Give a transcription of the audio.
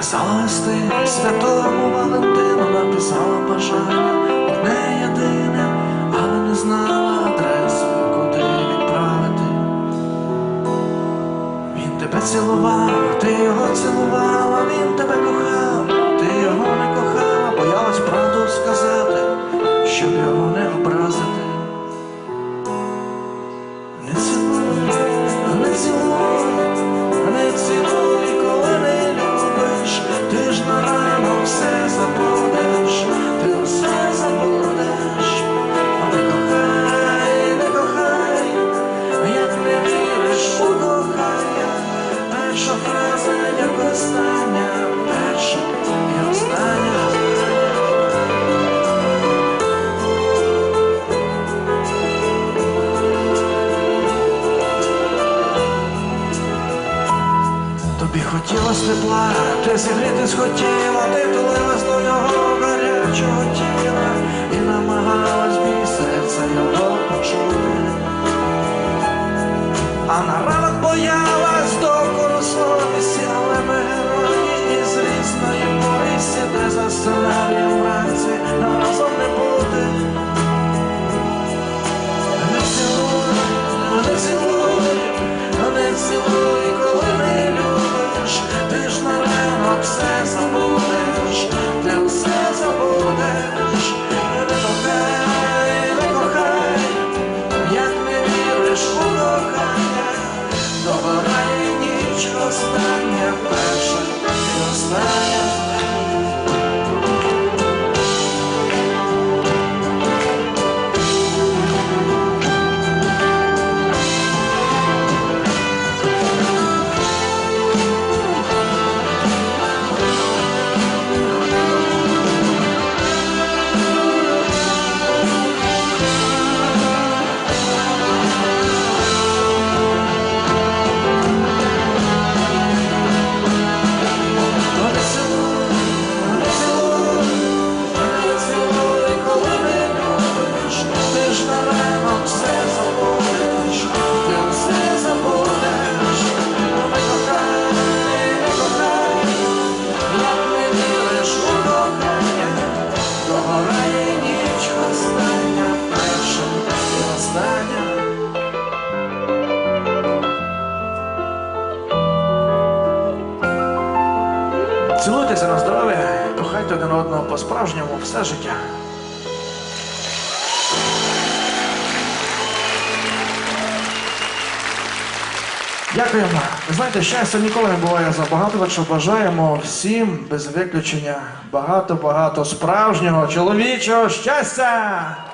Писала листи святому Валентину, написала бажання одне єдине, але не знала адресу, куди відправити. Він тебе цілував, ти його цілувала, він тебе кохав, Тобі хотілось тепла, ти зігріти схотіла, ти тулилась до його гарячого тіла і намагалась бій серця його почути. А на ранок боялась докору совісті, але ми герої із різної повісті, де за сценарієм Цілуйтеся на здоров'я, і кохайте один одного по-справжньому все життя. Дякуємо. Ви знаєте, щастя ніколи не буває забагато, так що бажаємо всім без виключення багато-багато справжнього чоловічого щастя!